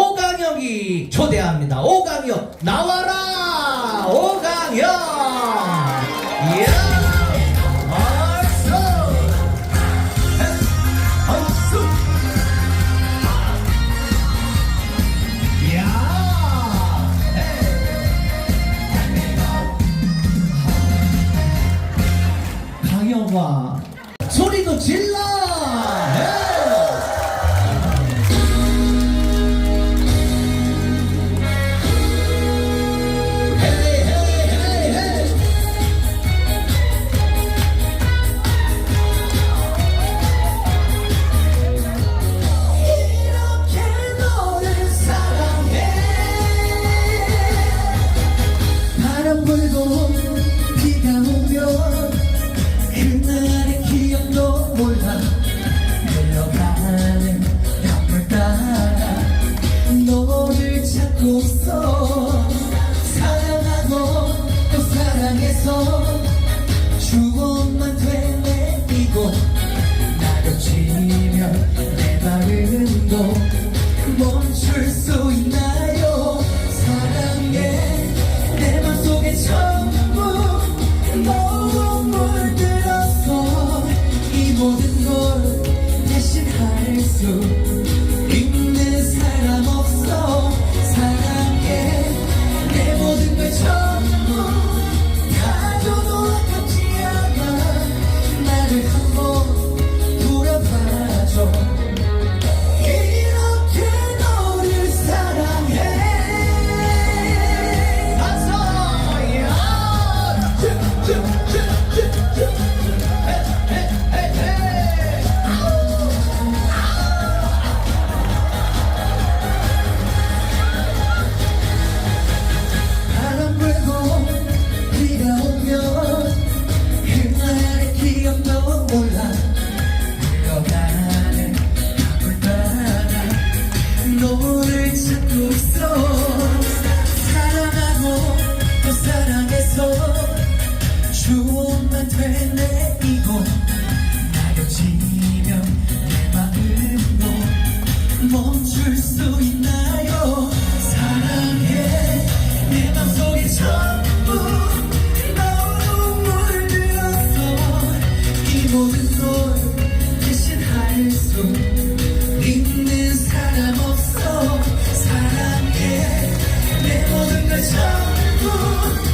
오강혁이 초대합니다. 오강혁 나와라. 오강혁. 이야. 강혁아 소리도 질러 사랑해. 내 모든 걸 전부